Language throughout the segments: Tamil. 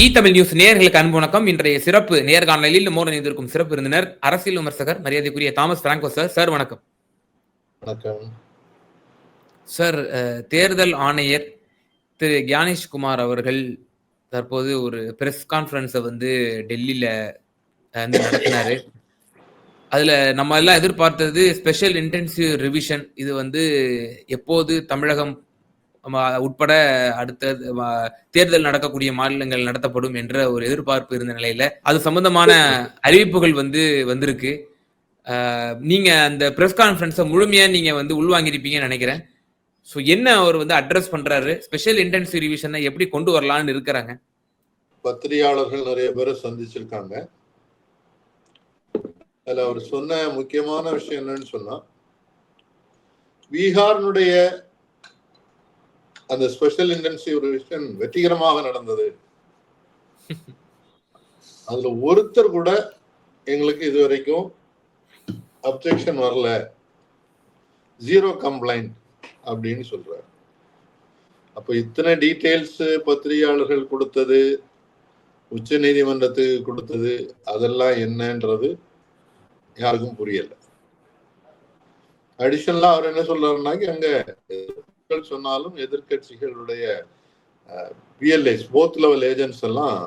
இ தமிழ் நியூஸ் நேயர்களுக்கு அன்பு வணக்கம். இன்றைய சிறப்பு நேர்காணலில் நம்மோடு இணைந்திருக்கும் சிறப்பு விருந்தினர் அரசியல் விமர்சகர் மரியாதைக்குரிய தாமஸ் பிராங்கோ சார். சார் வணக்கம். வணக்கம். சார் தேர்தல் ஆணையர் திரு கியானேஷ்குமார் அவர்கள் தற்போது ஒரு பிரஸ் கான்ஃபரன்ஸை வந்து டெல்லியில வந்து நடத்தினாரு. அதுல நம்ம எல்லாம் எதிர்பார்த்தது ஸ்பெஷல் இன்டென்சிவ் ரிவிஷன் இது வந்து எப்போது தமிழகம் உட்பட அடுத்த தேர்தல் நடக்கக்கூடிய மாநிலங்கள் நடத்தப்படும் என்ற ஒரு எதிர்பார்ப்பு இருந்த நிலையில அது சம்பந்தமான அறிவிப்புகள் வந்து வந்திருக்கு. நீங்க அந்த பிரஸ் கான்ஃபரன்ஸை முழுமையா நீங்க வந்து உள்வாங்கியிருப்பீங்கன்னு நினைக்கிறேன். ஸோ என்ன அவர் வந்து அட்ரஸ் பண்றாரு? ஸ்பெஷல் இன்டென்சிவ் ரிவிஷனை எப்படி கொண்டு வரலாம்னு இருக்கிறாங்க? பத்திரிகையாளர்கள் நிறைய பேரை சந்திச்சிருக்காங்க. அதில் அவர் சொன்ன முக்கியமான விஷயம் என்னன்னு சொன்னா பீகாரினுடைய அந்த ஸ்பெஷல் இன்டென்சிவ் ரிவிஷன் வெற்றிகரமாக நடந்தது. அதுல ஒருத்தர் கூட எங்களுக்கு இது வரைக்கும் அப்ஜெக்ஷன் வரல. ஜீரோ கம்ப்ளைண்ட் அப்படின்னு சொல்றாரு. அப்ப இத்தனை டீட்டெயில்ஸ் பத்திரிகையாளர்கள் கொடுத்தது உச்ச நீதிமன்றத்துக்கு கொடுத்தது அதெல்லாம் என்னன்றது யாருக்கும் புரியல. அடிஷனலா அவர் என்ன சொல்றாருனாக்கி அங்க மக்கள் சொன்னாலும் எதிர்க்கட்சிகளுடைய பிஎல்ஏஸ் போத் லெவல் ஏஜென்ட்ஸ் எல்லாம்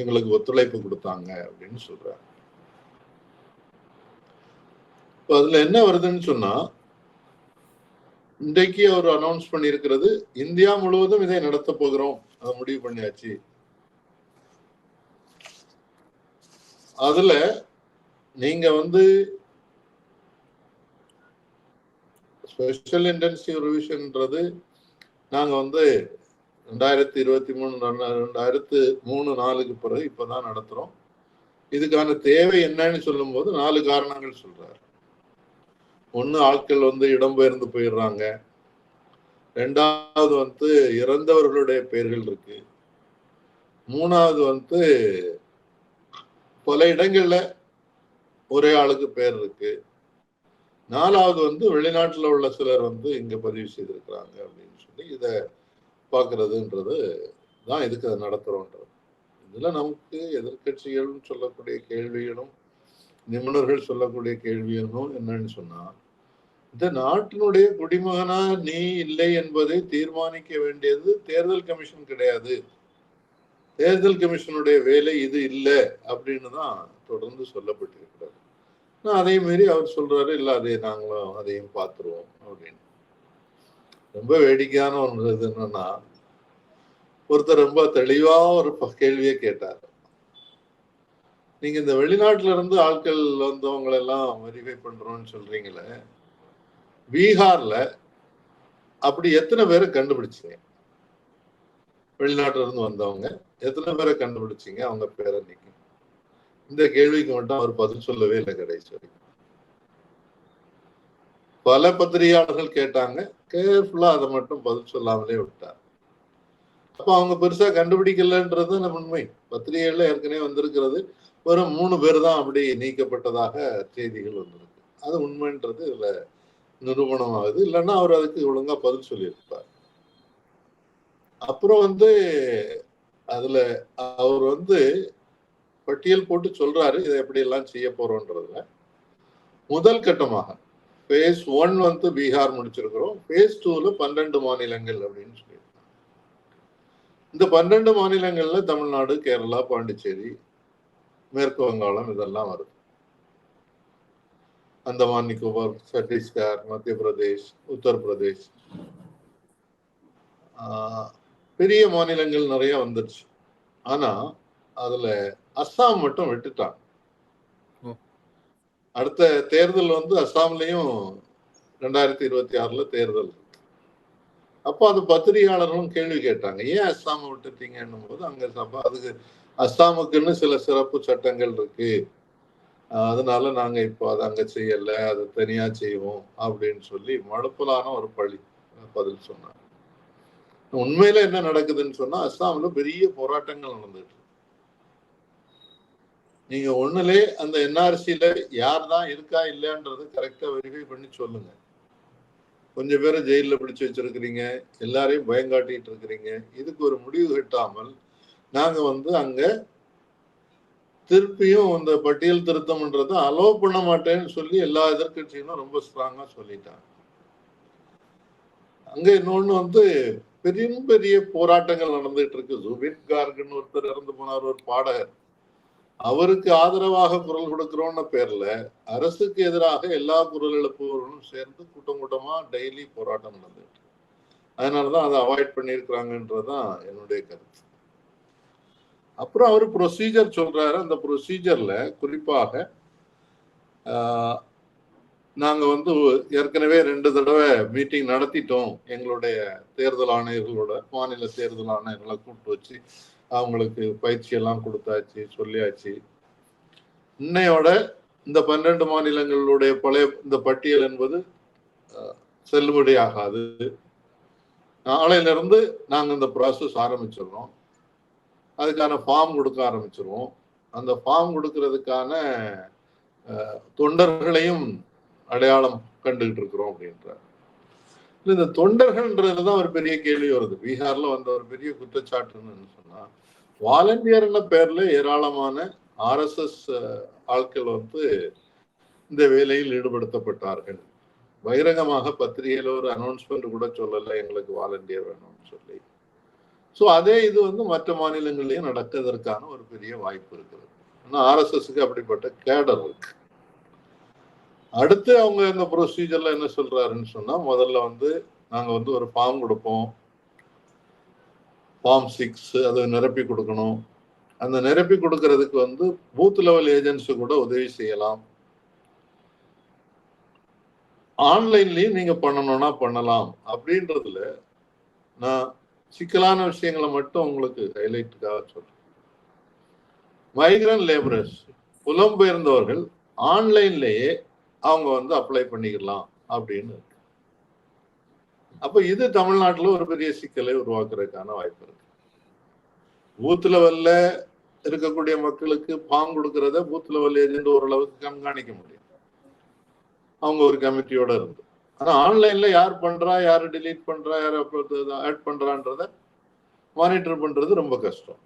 எங்களுக்கு ஒத்துழைப்பு கொடுத்தாங்க அப்படின்னு சொல்றாங்க. இப்போ அதுல என்ன வருதுன்னு சொன்னா இன்றைக்கு அவர் அனௌன்ஸ் பண்ணியிருக்கிறது இந்தியா முழுவதும் இதை நடத்த போகிறோம். அதை முடிவு பண்ணியாச்சு. அதுல நீங்க வந்து ஸ்பெஷல் இன்டென்சிவ் ரிவிஷன்ன்றது நாங்கள் வந்து ரெண்டாயிரத்தி இருபத்தி மூணு ரெண்டாயிரத்து மூணு நாலுக்கு பிறகு இப்பதான் நடத்துறோம். இதுக்கான தேவை என்னன்னு சொல்லும்போது நாலு காரணங்கள் சொல்றாரு. ஒன்று ஆட்கள் வந்து இடம்பெயர்ந்து போயிடுறாங்க. ரெண்டாவது வந்து இறந்தவர்களுடைய பெயர்கள் இருக்கு. மூணாவது வந்து பல இடங்களில் ஒரே ஆளுக்கு பேர் இருக்கு. நாலாவது வந்து வெளிநாட்டில் உள்ள சிலர் வந்து இங்கே பதிவு செய்திருக்கிறாங்க அப்படின்னு சொல்லி இதை பார்க்கறதுன்றது தான் இதுக்கு அதை நடத்துகிறோன்றது இதில் நமக்கு எதிர்க்கட்சிகளும் சொல்லக்கூடிய கேள்விகளும் நிபுணர்கள் சொல்லக்கூடிய கேள்விகளும் என்னன்னு சொன்னால் இந்த நாட்டினுடைய குடிமகனா நீ இல்லை என்பதை தீர்மானிக்க வேண்டியது தேர்தல் கமிஷன் கிடையாது. தேர்தல் கமிஷனுடைய வேலை இது இல்லை அப்படின்னு தான் தொடர்ந்து சொல்லப்பட்டிருக்கிறது. அதே மாரி அவர் சொல்றாரு இல்ல அதை நாங்களும் அதையும் பார்த்துருவோம் அப்படின்னு. ரொம்ப வேடிக்கையான ஒன்று இது என்னன்னா ஒருத்தர் ரொம்ப தெளிவா ஒரு ப- கேள்வியை கேட்டார். நீங்க இந்த வெளிநாட்டுல இருந்து ஆட்கள் வந்தவங்களை எல்லாம் வெரிஃபை பண்றோம்னு சொல்றீங்களே பீகார்ல அப்படி எத்தனை பேரை கண்டுபிடிச்சீங்க? வெளிநாட்டுல இருந்து வந்தவங்க எத்தனை பேரை கண்டுபிடிச்சீங்க? அவங்க பேரை நீங்க இந்த கேள்விக்கு மட்டும் அவர் பதில் சொல்லவே இல்லை கடைசி வரைக்கும். பல பத்திரிகையாளர்கள் கேட்டாங்க கேர்ஃபுல்லா அதை மட்டும் பதில் சொல்லாமலே விட்டார். அப்ப அவங்க பெருசா கண்டுபிடிக்கலன்றது நம்ம உண்மை. பத்திரிகைகள்ல ஏற்கனவே வந்திருக்கிறது வெறும் மூணு பேர் தான் அப்படி நீக்கப்பட்டதாக செய்திகள் வந்திருக்கு. அது உண்மைன்றது இதுல நிரூபணம் ஆகுது இல்லைன்னா அவர் அதுக்கு ஒழுங்கா பதில் சொல்லியிருப்பார். அப்புறம் வந்து அதுல அவர் வந்து பட்டியல் போட்டு சொல்றாரு இதை எப்படி எல்லாம் செய்ய போறோன்றதுல. முதல் கட்டமாக ஃபேஸ் ஒன் வந்து பீகார் முடிச்சிருக்கிறோம். ஃபேஸ் டூல பன்னெண்டு மாநிலங்கள் அப்படின்னு சொல்லியிருக்காங்க. இந்த பன்னெண்டு மாநிலங்கள்ல தமிழ்நாடு கேரளா பாண்டிச்சேரி மேற்கு வங்காளம் இதெல்லாம் வருது. அந்தமான் நிக்கோபார் சத்தீஸ்கர் மத்திய பிரதேஷ் உத்தரப்பிரதேஷ். பெரிய மாநிலங்கள் நிறைய வந்துருச்சு. ஆனா அதுல அஸ்ஸாம் மட்டும் விட்டுட்டாங்க ஓ. அடுத்த தேர்தல் வந்து அஸ்ஸாம்லயும் ரெண்டாயிரத்தி இருபத்தி ஆறுல தேர்தல் இருக்கு அப்போ அது பத்திரிகையாளர்களும் கேள்வி கேட்டாங்க ஏன் அஸ்ஸாம் விட்டுட்டீங்கன்னும் போது அங்க சபா அதுக்கு அஸ்ஸாமுக்குன்னு சில சிறப்பு சட்டங்கள் இருக்கு அதனால நாங்க இப்போ அதை அங்க செய்யல அதை தனியா செய்வோம் அப்படின்னு சொல்லி மழுப்பலான ஒரு பழி பதில் சொன்னாங்க உண்மையில என்ன நடக்குதுன்னு சொன்னா அஸ்ஸாம்ல பெரிய போராட்டங்கள் நடந்துட்டு. நீங்க ஒண்ணுலே அந்த என்ஆர்சியில யார் தான் இருக்கா இல்லைன்றது கரெக்டா வெரிஃபை பண்ணி சொல்லுங்க. கொஞ்சம் பேரை ஜெயில பிடிச்சு வச்சிருக்கிறீங்க எல்லாரையும் பயங்காட்டிட்டு இருக்கிறீங்க. இதுக்கு ஒரு முடிவு கட்டாமல் நாங்க வந்து அங்க திருப்பியும் அந்த பட்டியல் திருத்தம்ன்றத அலோவ் பண்ண மாட்டேன்னு சொல்லி எல்லா எதிர்கட்சிகளும் ரொம்ப ஸ்ட்ராங்கா சொல்லிட்டாங்க. அங்க இன்னொன்னு வந்து பெரிய பெரிய போராட்டங்கள் நடந்துட்டு இருக்கு. ஜூபின் கார்குன்னு ஒருத்தர் இறந்து போனார் ஒரு பாடகர். அவருக்கு ஆதரவாக குரல் கொடுக்கிறோம்னு பேர்ல அரசுக்கு எதிராக எல்லா குரல் எழுப்புவர்களும் சேர்ந்து கூட்டம் கூட்டமா டெய்லி போராட்டம் நடந்துட்டு அதனாலதான் அதை அவாய்ட் பண்ணியிருக்கிறாங்கன்றதுதான் என்னுடைய கருத்து. அப்புறம் அவர் ப்ரொசீஜர் சொல்றாரு. அந்த ப்ரொசீஜர்ல குறிப்பாக ஆஹ், நாங்க வந்து ஏற்கனவே ரெண்டு தடவை மீட்டிங் நடத்திட்டோம். எங்களுடைய தேர்தல் ஆணையர்களோட மாநில தேர்தல் ஆணையர்களை கூப்பிட்டு வச்சு அவங்களுக்கு பயிற்சி எல்லாம் கொடுத்தாச்சு சொல்லியாச்சு. இன்னையோட இந்த பன்னெண்டு மாநிலங்களுடைய பழைய இந்த பட்டியல் என்பது செல்லுபடி செல்லுபடியாகாது நாளையிலிருந்து நாங்கள் இந்த ப்ராசஸ் ஆரம்பிச்சிடுறோம். அதுக்கான ஃபார்ம் கொடுக்க ஆரம்பிச்சிருவோம். அந்த ஃபார்ம் கொடுக்கறதுக்கான தொண்டர்களையும் அடையாளம் கண்டுகிட்டு இருக்கிறோம் அப்படின்றார். இல்லை இந்த தொண்டர்கள்ன்றது தான் ஒரு பெரிய கேள்வி வருது. பீகார்ல வந்த ஒரு பெரிய குற்றச்சாட்டுன்னு என்ன சொன்னா வாலண்டியர்ன பேர்ல ஏராளமான ஆர்எஸ்எஸ் ஆட்கள் வந்து இந்த வேலையில் ஈடுபடுத்தப்பட்டார்கள். பகிரங்கமாக பத்திரிகையில ஒரு அனௌன்ஸ்மெண்ட் கூட சொல்லல எங்களுக்கு வாலண்டியர் வேணும்னு சொல்லி. ஸோ அதே இது வந்து மற்ற மாநிலங்கள்லயும் நடக்கிறதுக்கான ஒரு பெரிய வாய்ப்பு இருக்குது. ஆனால் ஆர்எஸ்எஸ்க்கு அப்படிப்பட்ட கேடர் இருக்கு. அடுத்து அவங்க இந்த ப்ரொசீஜர்ல என்ன சொல்றாருன்னு சொன்னா முதல்ல வந்து நாங்க வந்து ஒரு ஃபார்ம் கொடுப்போம். ஃபார்ம் சிக்ஸ் அதை நிரப்பி கொடுக்கணும். அந்த நிரப்பி கொடுக்கறதுக்கு வந்து பூத் லெவல் ஏஜென்ட்ஸு கூட உதவி செய்யலாம். ஆன்லைன்லயும் நீங்க பண்ணணும்னா பண்ணலாம். அப்படின்றதுல நான் சிக்கலான விஷயங்களை மட்டும் உங்களுக்கு ஹைலைட்டுக்காக சொல்றேன். மைக்ரன் லேபரர்ஸ் புலம்பெயர்ந்தவர்கள் ஆன்லைன்லேயே அவங்க வந்து அப்ளை பண்ணிக்கலாம் அப்படின்னு. இருக்கு அப்ப இது தமிழ்நாட்டுல ஒரு பெரிய சிக்கலை உருவாக்குறதுக்கான வாய்ப்பு இருக்கு. பூத் லெவல்ல இருக்கக்கூடிய மக்களுக்கு ஃபார்ம் கொடுக்கறத பூத் லெவல் ஏஜென்ட் ஓரளவுக்கு கண்காணிக்க முடியும். அவங்க ஒரு கமிட்டியோட இருந்து. ஆனா ஆன்லைன்ல யார் பண்றா யார் டிலீட் பண்றா யார் ஆட் பண்றான்றத மானிட்டர் பண்றது ரொம்ப கஷ்டம்.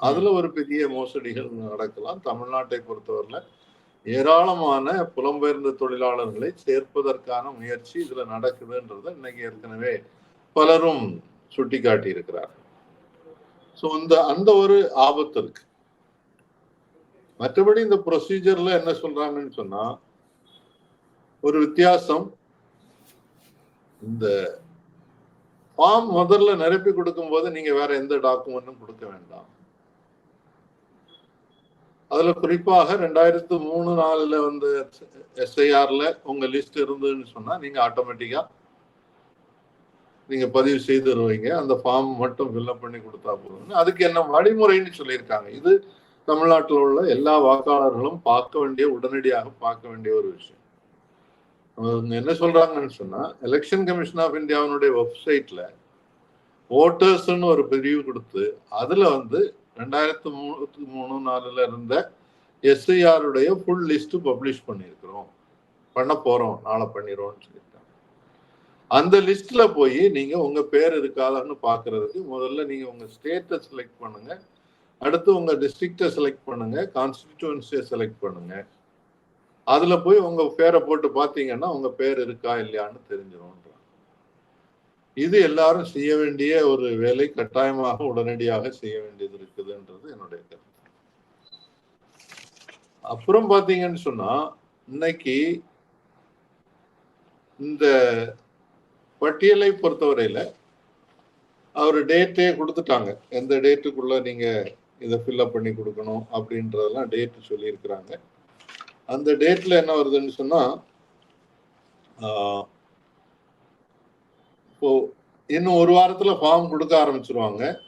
அதுல ஒரு பெரிய மோசடிகள் நடக்கலாம். தமிழ்நாட்டை பொறுத்தவரையில ஏராளமான புலம்பெயர்ந்த தொழிலாளர்களை சேர்ப்பதற்கான முயற்சி இதுல நடக்குதுன்றத இன்னைக்கு ஏற்கனவே பலரும் சுட்டிக்காட்டி இருக்கிறார் ஸோ இந்த அந்த ஒரு ஆபத்து இருக்கு. மற்றபடி இந்த ப்ரொசீஜர்ல என்ன சொல்றாங்கன்னு சொன்னா ஒரு வித்தியாசம். இந்த ஃபார்ம் முதல்ல நிரப்பி கொடுக்கும் போது நீங்க வேற எந்த டாக்குமெண்ட்டும் கொடுக்க வேண்டாம். அதுல குறிப்பாக ரெண்டாயிரத்து மூணு நாலுல வந்து எஸ்ஐஆர்ல உங்க லிஸ்ட் இருந்ததுன்னு சொன்னா நீங்க ஆட்டோமேட்டிக்கா நீங்க பதிவு செய்துருவீங்க அந்த ஃபார்ம் மட்டும் ஃபில்அப் பண்ணி கொடுத்தா போதும் அதுக்கு என்ன வழிமுறைன்னு சொல்லியிருக்காங்க. இது தமிழ்நாட்டில் உள்ள எல்லா வாக்காளர்களும் பார்க்க வேண்டிய உடனடியாக பார்க்க வேண்டிய ஒரு விஷயம். என்ன சொல்றாங்கன்னு சொன்னா எலெக்ஷன் கமிஷன் ஆஃப் இந்தியாவினுடைய வெப்சைட்ல ஓட்டர்ஸ்ன்னு ஒரு பிரிவு கொடுத்து அதுல வந்து ரெண்டாயிரத்து மூணு மூணு நாலுல இருந்த எஸ்ஐஆருடைய ஃபுல் லிஸ்ட் பப்ளிஷ் பண்ணியிருக்கிறோம். பண்ண போறோம் நாளை பண்ணிடுறோம்னு சொல்லியிருக்காங்க. அந்த லிஸ்ட்ல போய் நீங்க உங்க பேர் இருக்காதான்னு பாக்குறதுக்கு முதல்ல நீங்க உங்க ஸ்டேட்டை செலக்ட் பண்ணுங்க. அடுத்து உங்க டிஸ்ட்ரிக்டை செலக்ட் பண்ணுங்க கான்ஸ்டிடியூன்சியை செலக்ட் பண்ணுங்க. அதுல போய் உங்க பேரை போட்டு பாத்தீங்கன்னா உங்க பேர் இருக்கா இல்லையான்னு தெரிஞ்சிடும் இது எல்லாரும் செய்ய வேண்டிய ஒரு வேலை கட்டாயமாக உடனடியாக செய்ய வேண்டியது இருக்குதுன்றது என்னுடைய கருத்து. அப்புறம் பாத்தீங்கன்னு சொன்னா இன்னைக்கு இந்த பட்டியலை பொறுத்தவரையில அவர் டேட்டே கொடுத்துட்டாங்க. எந்த டேட்டுக்குள்ள நீங்க இதை ஃபில்அப் பண்ணி கொடுக்கணும் அப்படின்றதெல்லாம் டேட் சொல்லியிருக்கிறாங்க. அந்த டேட்ல என்ன வருதுன்னு சொன்னா இப்போ இன்னும் ஒரு வாரத்துல ஃபார்ம் கொடுக்க ஆரம்பிச்சிருவாங்க.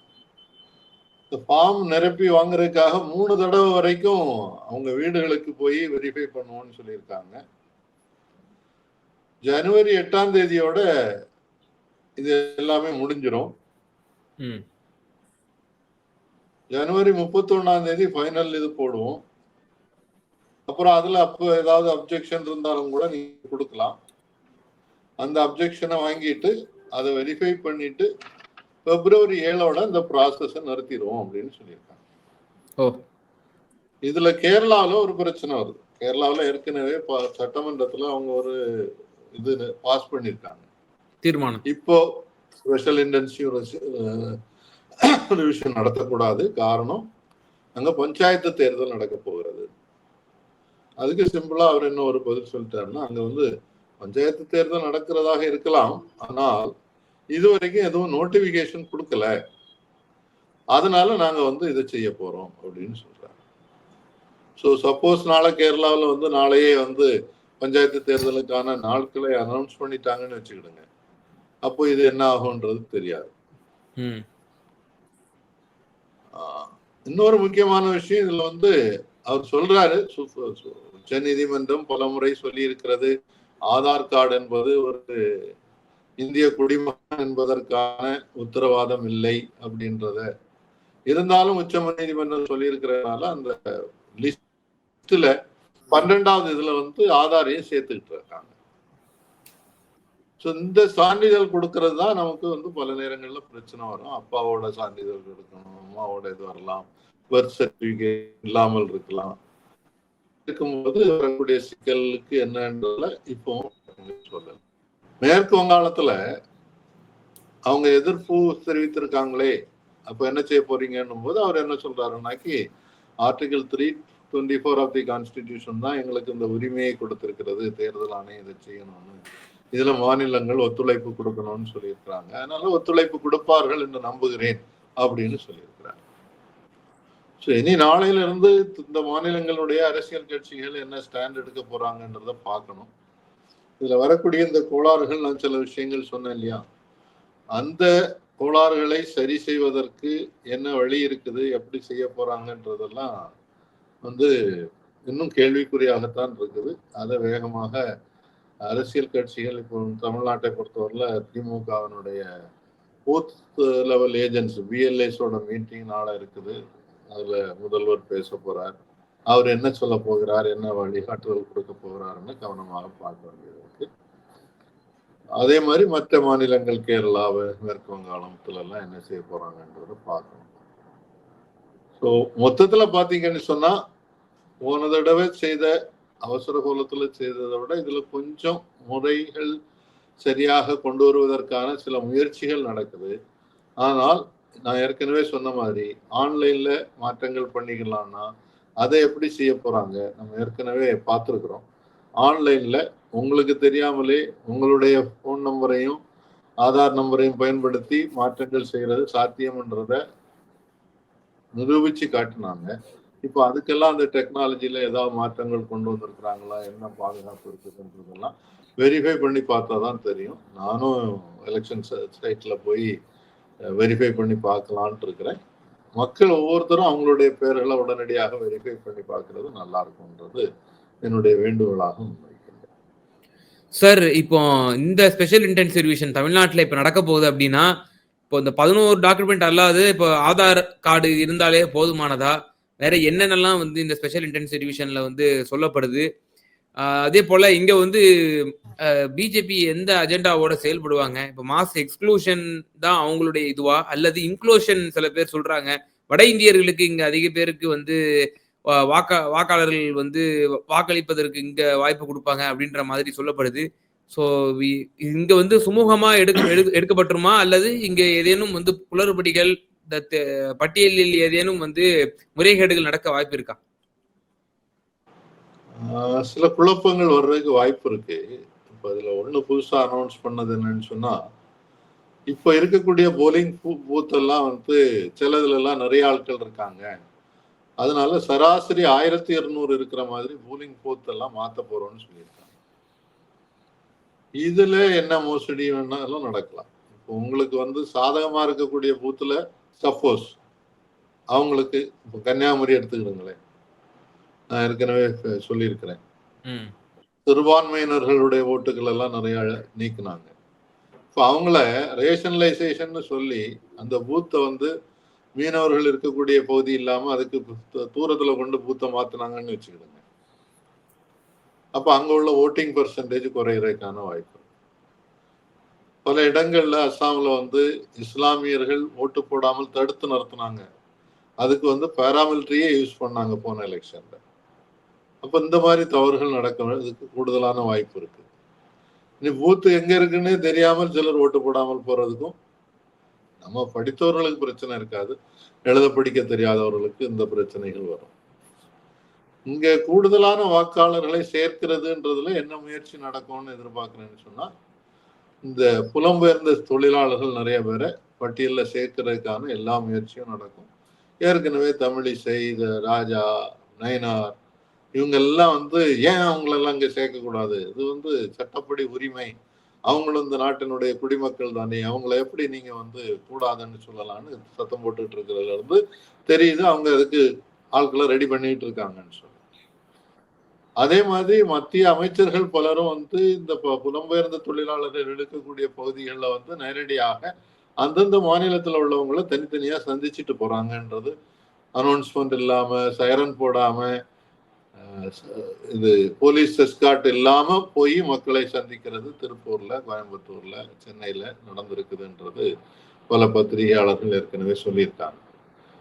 இந்த ஃபார்ம் நிரப்பி வாங்குறதுக்காக மூணு தடவை வரைக்கும் அவங்க வீடுகளுக்கு போய் வெரிஃபை பண்ணுவோம்னு சொல்லியிருக்காங்க. ஜனவரி எட்டாம் தேதியோட இது எல்லாமே முடிஞ்சிரும். ம். ஜனவரி முப்பத்தொன்னாம் தேதி ஃபைனல் இது போடுவோம். அப்புறம் அதுல அப்போ ஏதாவது அப்ஜெக்ஷன் இருந்தாலும் கூட நீங்க கொடுக்கலாம். அந்த அப்ஜெக்ஷனை வாங்கிட்டு அதை வெரிஃபை பண்ணிட்டு பிப்ரவரி ஏழோட இந்த ப்ராசஸ நிறுத்திடுவோம் அப்படின்னு சொல்லியிருக்காங்க. ஓ. இதுல கேரளாவில் ஒரு பிரச்சனை வருது. கேரளாவில் ஏற்கனவே சட்டமன்றத்துல அவங்க ஒரு இது பாஸ் பண்ணியிருக்காங்க. தீர்மானம். இப்போ ஸ்பெஷல் இன்டென்சிவ் ரிவிஷன் நடத்தக்கூடாது. காரணம் அங்க பஞ்சாயத்து தேர்தல் நடக்க போகிறது. அதுக்கு சிம்பிளா அவர் என்ன ஒரு பதில் சொல்லிட்டாருன்னா அங்க வந்து பஞ்சாயத்து தேர்தல் நடக்கிறதாக இருக்கலாம். ஆனால் இதுவரைக்கும் எதுவும் நோட்டிபிகேஷன் கொடுக்கல. அதனால நாங்க வந்து இதை செய்ய போறோம் அப்படின்னு சொல்றாங்க. ஸோ சப்போஸ் நாளை கேரளாவில் வந்து நாளையே வந்து பஞ்சாயத்து தேர்தலுக்கான நாட்களை அனௌன்ஸ் பண்ணிட்டாங்கன்னு வச்சுக்கிடுங்க. அப்போ இது என்ன ஆகும்ன்றது தெரியாது. இன்னொரு முக்கியமான விஷயம் இதுல வந்து அவர் சொல்றாரு உச்ச நீதிமன்றம் பலமுறை சொல்லி இருக்கிறது ஆதார் கார்டு என்பது ஒரு இந்திய குடிமகன் என்பதற்கான உத்தரவாதம் இல்லை அப்படின்றத. இருந்தாலும் உச்ச நீதிமன்றம் சொல்லி இருக்கிறதுனால அந்த லிஸ்ட்ல பன்னெண்டாவது இதுல வந்து ஆதாரையும் சேர்த்துக்கிட்டு இருக்காங்க. ஸோ இந்த சான்றிதழ் கொடுக்கறது தான் நமக்கு வந்து பல நேரங்களில் பிரச்சனை வரும். அப்பாவோட சான்றிதழ் கொடுக்கணும் அம்மாவோட இது வரலாம் பர்த் சர்டிபிகேட் இல்லாமல் இருக்கலாம். இருக்கும்போது வரக்கூடிய சிக்கலுக்கு என்னன்றதுல இப்போ சொல்லலாம் மேற்கு வங்காளத்துல அவங்க எதிர்ப்பு தெரிவித்திருக்காங்களே அப்ப என்ன செய்ய போறீங்கன்னும் போது அவர் என்ன சொல்றாருனாக்கி article three twenty four of the constitution தான் எங்களுக்கு இந்த உரிமையை கொடுத்திருக்கிறது தேர்தல் ஆணையம் இதை செய்யணும்னு. இதுல மாநிலங்கள் ஒத்துழைப்பு கொடுக்கணும்னு சொல்லியிருக்கிறாங்க. அதனால ஒத்துழைப்பு கொடுப்பார்கள் என்று நம்புகிறேன் அப்படின்னு சொல்லியிருக்கிறாங்க ஸோ இனி நாளையில இருந்து இந்த மாநிலங்களுடைய அரசியல் கட்சிகள் என்ன ஸ்டாண்ட் எடுக்க போறாங்கன்றத பார்க்கணும். இதுல வரக்கூடிய இந்த கோளாறுகள் நான் சில விஷயங்கள் சொன்னேன் இல்லையா? அந்த கோளாறுகளை சரி செய்வதற்கு என்ன வழி இருக்குது? எப்படி செய்ய போறாங்கன்றதெல்லாம் வந்து இன்னும் கேள்விக்குறியாகத்தான் இருக்குது. அதை வேகமாக அரசியல் கட்சிகள் இப்போ தமிழ்நாட்டை பொறுத்தவரையில் திமுகவினுடைய பூத் லெவல் ஏஜென்ட்ஸ் பிஎல்ஏஸோட மீட்டிங் நாளை இருக்குது. அதில் முதல்வர் பேச போகிறார் அவர் என்ன சொல்ல போகிறார் என்ன வழிகாட்டுதல் கொடுக்க போகிறாருன்னு கவனமாக பார்க்க வேண்டியது இருக்கு. அதே மாதிரி மற்ற மாநிலங்கள் கேரளா மேற்கு வங்காளத்துல எல்லாம் என்ன செய்ய போறாங்கன்றத பார்க்கணும். ஸோ மொத்தத்துல பாத்தீங்கன்னு சொன்னா போன தடவை செய்த அவசர கோலத்துல செய்ததை விட இதுல கொஞ்சம் முறைகள் சரியாக கொண்டு வருவதற்கான சில முயற்சிகள் நடக்குது. ஆனால் நான் ஏற்கனவே சொன்ன மாதிரி ஆன்லைன்ல மாற்றங்கள் பண்ணிக்கலாம்னா அதை எப்படி செய்ய போறாங்க? நம்ம ஏற்கனவே பார்த்துருக்குறோம். ஆன்லைன்ல உங்களுக்கு தெரியாமலே உங்களுடைய ஃபோன் நம்பரையும் ஆதார் நம்பரையும் பயன்படுத்தி மாற்றங்கள் செய்யறது சாத்தியம்ன்றத நிரூபிச்சு காட்டினாங்க. இப்போ அதுக்கெல்லாம் அந்த டெக்னாலஜியில ஏதாவது மாற்றங்கள் கொண்டு வந்திருக்கிறாங்களா? என்ன பாதுகாப்பு இருக்குதுன்றதெல்லாம் வெரிஃபை பண்ணி பார்த்தா தான் தெரியும். நானும் எலெக்ஷன் சைட்டில் போய் வெரிஃபை பண்ணி பார்க்கலான்ட்டு இருக்கிறேன். மக்கள் ஒவ்வொருத்தரும் அவங்களுடைய பெயர்களை உடனடியாக வெரிஃபை பண்ணி பார்க்கறது நல்லா இருக்கும்ன்றது என்னுடைய வேண்டுகோளாகவும் சார் இப்போ இந்த ஸ்பெஷல் இன்டென்சிவ் ரிவிஷன் தமிழ்நாட்டில் இப்போ நடக்க போகுது அப்படின்னா இப்போ இந்த பதினோரு டாக்குமெண்ட் அல்லாது இப்போ ஆதார் கார்டு இருந்தாலே போதுமானதா? வேற என்னென்னலாம் வந்து இந்த ஸ்பெஷல் இன்டென்சிவ் ரிவிஷன்ல வந்து சொல்லப்படுது? அதே போல இங்க வந்து பிஜேபி எந்த அஜெண்டாவோட செயல்படுவாங்க? இப்போ மாஸ் எக்ஸ்க்ளூஷன் தான் அவங்களுடைய இதுவா? அல்லது இன்க்ளூஷன் சில பேர் சொல்றாங்க. வட இந்தியர்களுக்கு இங்க அதிக பேருக்கு வந்து வாக்கா வாக்காளர்கள் வந்து வாக்களிப்பதற்கு இங்க வாய்ப்பு கொடுப்பாங்க அப்படின்ற மாதிரி சொல்லப்படுது. ஸோ இங்க வந்து சுமூகமா எடுக்க எடு- எடுக்கப்பட்டுருமா? அல்லது இங்க ஏதேனும் வந்து குளறுபடிகள் பட்டியலில் ஏதேனும் வந்து முறைகேடுகள் நடக்க வாய்ப்பு இருக்கா? சில குழப்பங்கள் வர்றதுக்கு வாய்ப்பு இருக்கு. இப்போ அதில் ஒண்ணு புதுசா அனௌன்ஸ் பண்ணது என்னன்னு சொன்னால் இப்போ இருக்கக்கூடிய போலிங் பூத்தெல்லாம் வந்து சிலதுலலாம் நிறைய ஆட்கள் இருக்காங்க. அதனால சராசரி ஆயிரத்தி இருநூறு இருக்கிற மாதிரி போலிங் பூத்தெல்லாம் மாற்ற போகிறோம்னு சொல்லியிருக்காங்க. இதில் என்ன மோசடி வேணாலும் நடக்கலாம். இப்போ உங்களுக்கு வந்து சாதகமா இருக்கக்கூடிய பூத்தில் சப்போஸ் அவங்களுக்கு இப்போ கன்னியாகுமரி எடுத்துக்கிடுங்களேன். நான் ஏற்கனவே சொல்லியிருக்கிறேன். சிறுபான்மையினர்களுடைய ஓட்டுகள் எல்லாம் நிறைய நீக்குனாங்க. இப்போ அவங்கள ரேஷனலைசேஷன் சொல்லி அந்த பூத்தை வந்து மீனவர்கள் இருக்கக்கூடிய பகுதி இல்லாம அதுக்கு தூரத்துல கொண்டு பூத்தை மாத்தினாங்கன்னு வச்சுக்கிடுங்க. அப்ப அங்க உள்ள ஓட்டிங் பர்சன்டேஜ் குறையறதுக்கான வாய்ப்பு. பல இடங்கள்ல அஸ்ஸாம்ல வந்து இஸ்லாமியர்கள் ஓட்டு போடாமல் தடுத்து நிறுத்தினாங்க. அதுக்கு வந்து பாராமிலிட்டரியே யூஸ் பண்ணாங்க போன எலெக்ஷன்ல அப்ப இந்த மாதிரி தவறுகள் நடக்கிறதுக்கு கூடுதலான வாய்ப்பு இருக்கு. இனி பூத்து எங்க இருக்குன்னு தெரியாமல் சிலர் ஓட்டு போடாமல் போறதுக்கும் நம்ம படித்தவர்களுக்கு பிரச்சனை இருக்காது. எழுத படிக்க தெரியாதவர்களுக்கு இந்த பிரச்சனைகள் வரும். இங்க கூடுதலான வாக்காளர்களை சேர்க்கிறதுன்றதுல என்ன முயற்சி நடக்கும்னு எதிர்பார்க்கிறேன்னு சொன்னா இந்த புலம்பெயர்ந்த தொழிலாளர்கள் நிறைய பேரை பட்டியலில் சேர்க்கறதுக்கான எல்லா முயற்சியும் நடக்கும். ஏற்கனவே தமிழிசை இது ராஜா நயனார் இவங்க எல்லாம் வந்து ஏன் அவங்களெல்லாம் இங்க சேர்க்கக்கூடாது? இது வந்து சட்டப்படி உரிமை. அவங்களும் இந்த நாட்டினுடைய குடிமக்கள் தானே. அவங்கள எப்படி நீங்க வந்து கூடாதுன்னு சொல்லலாம்னு சத்தம் போட்டுட்டு இருக்கிறதுல இருந்து தெரியுது. அவங்க அதுக்கு ஆட்களை ரெடி பண்ணிட்டு இருக்காங்கன்னு சொல்லி. அதே மாதிரி மத்திய அமைச்சர்கள் பலரும் வந்து இந்த ப- புலம்பெயர்ந்த தொழிலாளர்கள் இருக்கக்கூடிய பகுதிகளில் வந்து நேரடியாக அந்தந்த மாநிலத்தில் உள்ளவங்கள தனித்தனியாக சந்திச்சுட்டு போறாங்கன்றது. அனௌன்ஸ்மெண்ட் இல்லாம சைரன் போடாமல் இது போலீஸ் எஸ்கார்ட் இல்லாம போய் மக்களை சந்திக்கிறது திருப்பூர்ல கோயம்புத்தூர்ல சென்னையில நடந்திருக்குதுன்றது பல பத்திரிகையாளர்கள் ஏற்கனவே சொல்லியிருக்காங்க.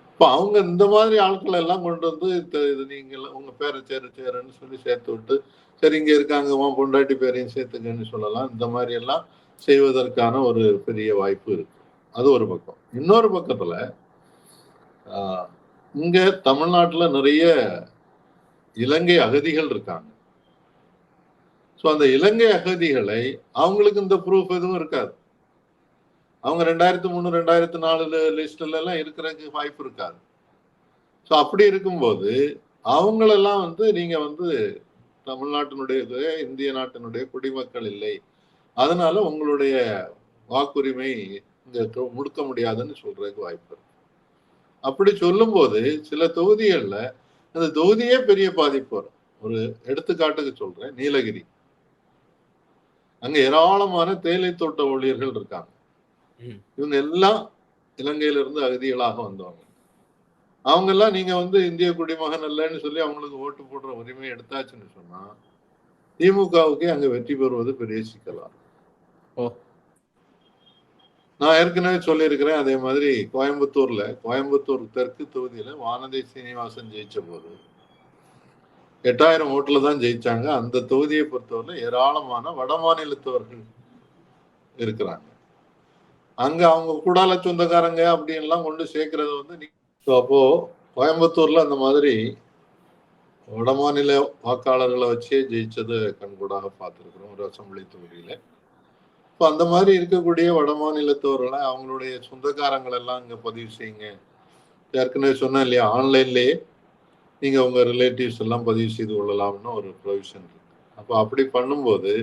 இப்போ அவங்க இந்த மாதிரி ஆட்களை எல்லாம் கொண்டு வந்து இது நீங்கள் உங்க பேரை சேரு சேருன்னு சொல்லி சேர்த்து விட்டு சரி இங்க இருக்காங்க உன் பொண்டாட்டி பேரையும் சேர்த்துக்கன்னு சொல்லலாம். இந்த மாதிரி எல்லாம் செய்வதற்கான ஒரு பெரிய வாய்ப்பு இருக்கு. அது ஒரு பக்கம். இன்னொரு பக்கத்துல ஆஹ், இங்க தமிழ்நாட்டுல நிறைய இலங்கை அகதிகள் இருக்காங்க. ஸோ அந்த இலங்கை அகதிகளை அவங்களுக்கு இந்த ப்ரூஃப் எதுவும் இருக்காது. அவங்க ரெண்டாயிரத்தி மூணு ரெண்டாயிரத்தி நாலு லிஸ்ட்ல எல்லாம் இருக்கிறதுக்கு வாய்ப்பு இருக்காது. ஸோ அப்படி இருக்கும்போது அவங்களெல்லாம் வந்து நீங்க வந்து தமிழ்நாட்டினுடைய இந்திய நாட்டினுடைய குடிமக்கள் இல்லை. அதனால உங்களுடைய வாக்குரிமை இங்க முடுக்க முடியாதுன்னு சொல்றதுக்கு வாய்ப்பு இருக்கு. அப்படி சொல்லும்போது சில தொகுதிகள்ல அந்த தொகுதியே பெரிய பாதிப்பு வரும் ஒரு எடுத்துக்காட்டுக்கு சொல்றேன் நீலகிரி அங்க ஏராளமான தேயிலை தோட்ட ஊழியர்கள் இருக்காங்க. இவங்க எல்லாம் இலங்கையில இருந்து அகதிகளாக வந்தவங்க அவங்க எல்லாம் நீங்க வந்து இந்திய குடிமகன் இல்லைன்னு சொல்லி அவங்களுக்கு ஓட்டு போடுற உரிமை எடுத்தாச்சுன்னு சொன்னா திமுகவுக்கே அங்க வெற்றி பெறுவது பெரிய சிக்கலா. ஓ. நான் ஏற்கனவே சொல்லியிருக்கிறேன் அதே மாதிரி கோயம்புத்தூர்ல கோயம்புத்தூர் தெற்கு தொகுதியில வானதி சீனிவாசன் ஜெயிச்ச போது எட்டாயிரம் ஓட்டுல தான் ஜெயிச்சாங்க. அந்த தொகுதியை பொறுத்தவரை ஏராளமான வட மாநிலத்தவர்கள் இருக்கிறாங்க. அங்க அவங்க கூடால சொந்தக்காரங்க அப்படின்லாம் கொண்டு சேர்க்கறது வந்து அப்போ கோயம்புத்தூர்ல அந்த மாதிரி வட மாநில வாக்காளர்களை வச்சே ஜெயிச்சதை கண்கூடாக பார்த்துருக்குறோம் ஒரு அசம்பிளி தொகுதியில. இப்போ அந்த மாதிரி இருக்கக்கூடிய வட மாநிலத்தவர்களை அவங்களுடைய சொந்தக்காரங்கள் எல்லாம் இங்கே பதிவு செய்யுங்க. ஏற்கனவே சொன்னேன் இல்லையா ஆன்லைன்லயே நீங்கள் உங்கள் ரிலேட்டிவ்ஸ் எல்லாம் பதிவு செய்து கொள்ளலாம்னு ஒரு ப்ரொவிஷன் இருக்கு. அப்போ அப்படி பண்ணும்போது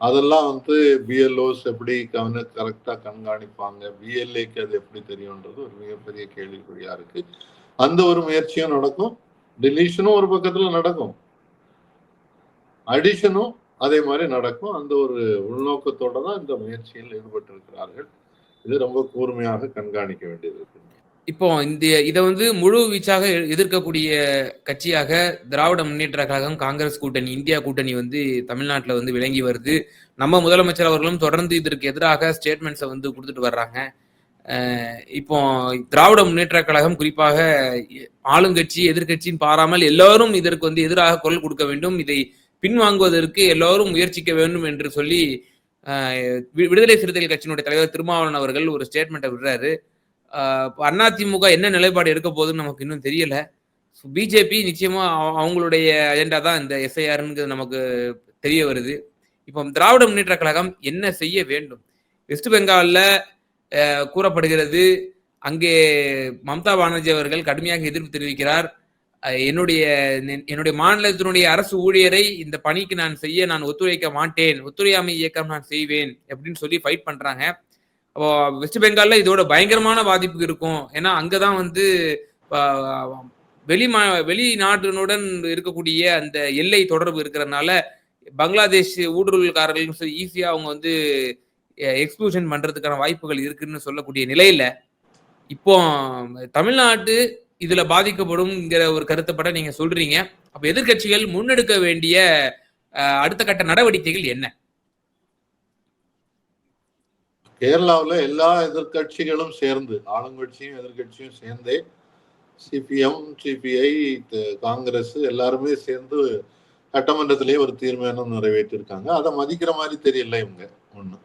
அதெல்லாம் வந்து பிஎல்ஓஸ் எப்படி கவன கரெக்டாக கண்காணிப்பாங்க பிஎல்ஏக்கு அது எப்படி தெரியும்ன்றது ஒரு மிகப்பெரிய கேள்விக்குறியாக இருக்கு. அந்த ஒரு முயற்சியும் நடக்கும். டெலிஷனும் ஒரு பக்கத்தில் நடக்கும். அடிஷனும் அதே மாதிரி நடக்கும். அந்த ஒரு உள்நோக்கத்தோட தான் இந்த முயற்சியில் ஈடுபட்டிருக்கிறார்கள். இது ரொம்ப கூர்மையாக கண்காணிக்க வேண்டியது இருக்கு இப்போ இந்த இதை வந்து முழு வீச்சாக எ- எதிர்க்கக்கூடிய கட்சியாக திராவிட முன்னேற்ற கழகம் காங்கிரஸ் கூட்டணி இந்தியா கூட்டணி வந்து தமிழ்நாட்டில் வந்து விளங்கி வருது. நம்ம முதலமைச்சர் அவர்களும் தொடர்ந்து இதற்கு எதிராக ஸ்டேட்மெண்ட்ஸை வந்து கொடுத்துட்டு வர்றாங்க. இப்போ திராவிட முன்னேற்ற கழகம் குறிப்பாக ஆளுங்கட்சி எதிர்கட்சின்னு பாராமல் எல்லாரும் இதற்கு வந்து எதிராக குரல் கொடுக்க வேண்டும். இதை பின்வாங்குவதற்கு எல்லோரும் முயற்சிக்க வேண்டும் என்று சொல்லி விடுதலை சிறுத்தைகள் கட்சியினுடைய தலைவர் திருமாவளவன் அவர்கள் ஒரு ஸ்டேட்மெண்ட்டை விடுறாரு. அதிமுக என்ன நிலைப்பாடு எடுக்க போகுதுன்னு நமக்கு இன்னும் தெரியல. பிஜேபி நிச்சயமா அவ- அவங்களுடைய அஜெண்டா தான் இந்த எஸ்ஐஆர்ங்கிறது நமக்கு தெரிய வருது. இப்போ திராவிட முன்னேற்ற கழகம் என்ன செய்ய வேண்டும்? வெஸ்ட் பெங்காலில் கூறப்படுகிறது அங்கே மம்தா பானர்ஜி அவர்கள் கடுமையாக எதிர்ப்பு தெரிவிக்கிறார். என்னுடைய என்னுடைய மாநிலத்தினுடைய அரசு ஊழியரை இந்த பணிக்கு நான் செய்ய நான் ஒத்துழைக்க மாட்டேன் ஒத்துழையாமை இயக்கம் நான் செய்வேன் அப்படின்னு சொல்லி ஃபைட் பண்றாங்க. அப்போ வெஸ்ட் பெங்கால்ல இதோட பயங்கரமான பாதிப்பு இருக்கும். ஏன்னா அங்கதான் வந்து வெளி மா வெளிநாட்டினுடன் இருக்கக்கூடிய அந்த எல்லை தொடர்பு இருக்கிறதுனால பங்களாதேஷ் ஊடுருவல்காரர்களும் சொல்லி ஈஸியா அவங்க வந்து எக்ஸ்க்ளூஷன் பண்றதுக்கான வாய்ப்புகள் இருக்குன்னு சொல்லக்கூடிய நிலையில இப்போ தமிழ்நாட்டு இதுல பாதிக்கப்படும்ங்கிற ஒரு கருத்தப்பட நீங்க சொல்றீங்க. அப்ப எதிர்க்கட்சிகள் முன்னெடுக்க வேண்டிய அடுத்த கட்ட நடவடிக்கைகள் என்ன? கேரளாவில் எல்லா எதிர்க்கட்சிகளும் சேர்ந்து ஆளுங்கட்சியும் எதிர்க்கட்சியும் சேர்ந்தே சிபிஎம் சிபிஐ காங்கிரஸ் எல்லாருமே சேர்ந்து சட்டமன்றத்திலேயே ஒரு தீர்மானம் நிறைவேற்றிருக்காங்க. அதை மதிக்கிற மாதிரி தெரியல இவங்க ஒண்ணு.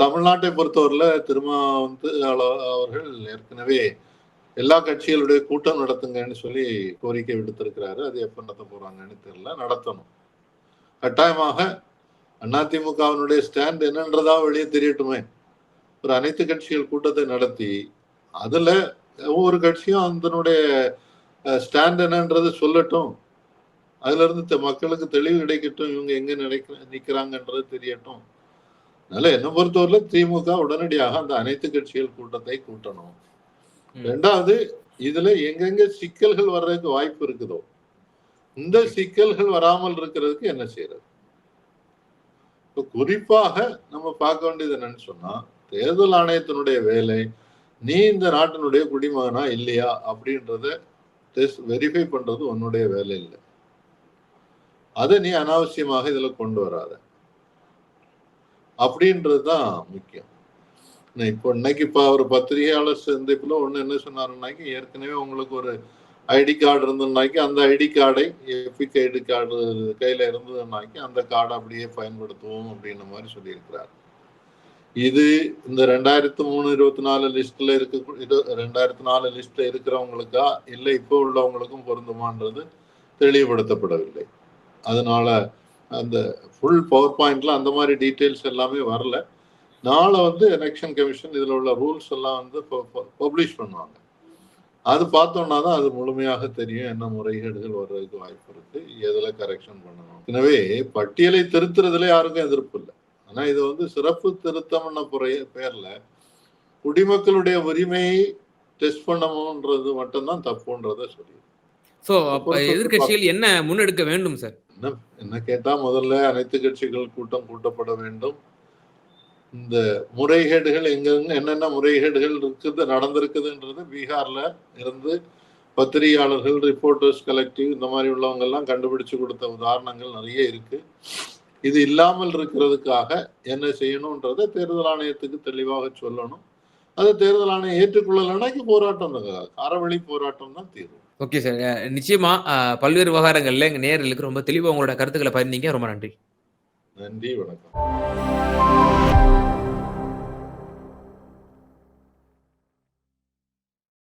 தமிழ்நாட்டை பொறுத்தவரையில திருமா வந்து அவர்கள் ஏற்கனவே எல்லா கட்சிகளுடைய கூட்டம் நடத்துங்கன்னு சொல்லி கோரிக்கை விடுத்திருக்கிறாரு. அது எப்ப நடத்த போறாங்கன்னு தெரியல. நடத்தணும். கட்டாயமாக அதிமுகவினுடைய ஸ்டாண்ட் என்னன்றதா வெளியே தெரியட்டுமே. ஒரு அனைத்து கட்சிகள் கூட்டத்தை நடத்தி அதுல ஒவ்வொரு கட்சியும் அதனுடைய ஸ்டாண்ட் என்னன்றது சொல்லட்டும். அதுல இருந்து தெ- மக்களுக்கு தெளிவு கிடைக்கட்டும். இவங்க எங்க நினைக்க நிக்கிறாங்கன்றது தெரியட்டும். அதனால என்ன பொறுத்தவரையில திமுக உடனடியாக அந்த அனைத்து கட்சிகள் கூட்டத்தை கூட்டணும். ரெண்டாவது இதுல எங்கெங்க சிக்கல்கள் வர்றதுக்கு வாய்ப்பு இருக்குதோ இந்த சிக்கல்கள் வராமல் இருக்கிறதுக்கு என்ன செய்யறது? இப்ப குறிப்பாக நம்ம பார்க்க வேண்டியது என்னன்னு சொன்னா தேர்தல் ஆணையத்தினுடைய வேலை நீ இந்த நாட்டினுடைய குடிமகனா இல்லையா அப்படின்றத வெரிஃபை பண்றது உன்னுடைய வேலை இல்லை. அதை நீ அனாவசியமாக இதுல கொண்டு வராத. அப்படின்றது தான் முக்கியம். இப்போ இன்னைக்கு இப்போ ஒரு பத்திரிகையாளர் சந்திப்பில் ஒன்று என்ன சொன்னாருன்னாக்கி ஏற்கனவே உங்களுக்கு ஒரு ஐடி கார்டு இருந்ததுனாக்கி அந்த ஐடி கார்டை எபிக் ஐடி கார்டு கையில் இருந்ததுனாக்கி அந்த கார்டை அப்படியே பயன்படுத்துவோம் அப்படின்ற மாதிரி சொல்லியிருக்கிறார். இது இந்த ரெண்டாயிரத்தி மூணு இருபத்தி நாலு லிஸ்ட்ல இருக்க இது ரெண்டாயிரத்தி நாலு லிஸ்ட்ல இருக்கிறவங்களுக்கா இல்லை இப்போ உள்ளவங்களுக்கும் பொருந்துமான்றது தெளிவுபடுத்தப்படவில்லை. அதனால அந்த ஃபுல் பவர் பாயிண்ட்ல அந்த மாதிரி டீட்டெயில்ஸ் எல்லாமே வரல. நாளை வந்து எலெக்ஷன் கமிஷன் இதுல உள்ள ரூல்ஸ் எல்லாம் வந்து பப்ளிஷ் பண்ணுவாங்க. அது பார்த்தோம்னா தான் அது முழுமையாக தெரியும் என்ன முறைகேடுகள் வர்றதுக்கு வாய்ப்பு இருக்கு எதுல கரெக்ஷன் பண்ணணும். எனவே பட்டியலை திருத்துறதுல யாருக்கும் எதிர்ப்பு இல்லை. ஆனா இது வந்து சிறப்பு திருத்தம்ன புறைய பேர்ல குடிமக்களுடைய உரிமையை டெஸ்ட் பண்ணணும்ன்றது மட்டும்தான் தப்புன்றத சொல்லி சோ அப்ப எதிர்க்கட்சிகள் என்ன முன்னெடுக்க வேண்டும் சார் என்ன என்ன கேட்டா முதல்ல அனைத்து கட்சிகள் கூட்டம் கூட்டப்பட வேண்டும். இந்த முறைகேடுகள் எங்கெங்க என்னென்ன முறைகேடுகள் இருக்குது நடந்திருக்குதுன்றது பீகார்ல இருந்து பத்திரிகையாளர்கள் ரிப்போர்ட்டர்ஸ் கலெக்டிவ் இந்த மாதிரி உள்ளவங்க எல்லாம் கண்டுபிடிச்சு கொடுத்த உதாரணங்கள் நிறைய இருக்கு. இது இல்லாமல் இருக்கிறதுக்காக என்ன செய்யணும்ன்றதை தேர்தல் ஆணையத்துக்கு தெளிவாக சொல்லணும். அதை தேர்தல் ஆணையம் ஏற்றுக்கொள்ளலைன்னாக்கி போராட்டம் தான். அறவழி போராட்டம் தான் தீர்வு. ஓகே சார் நிச்சயமா பல்வேறு விவகாரங்கள்ல எங்க நேயர்களுக்கு ரொம்ப தெளிவா உங்களோட கருத்துக்களை பகிர்ந்தீங்க. ரொம்ப நன்றி. நன்றி வணக்கம்.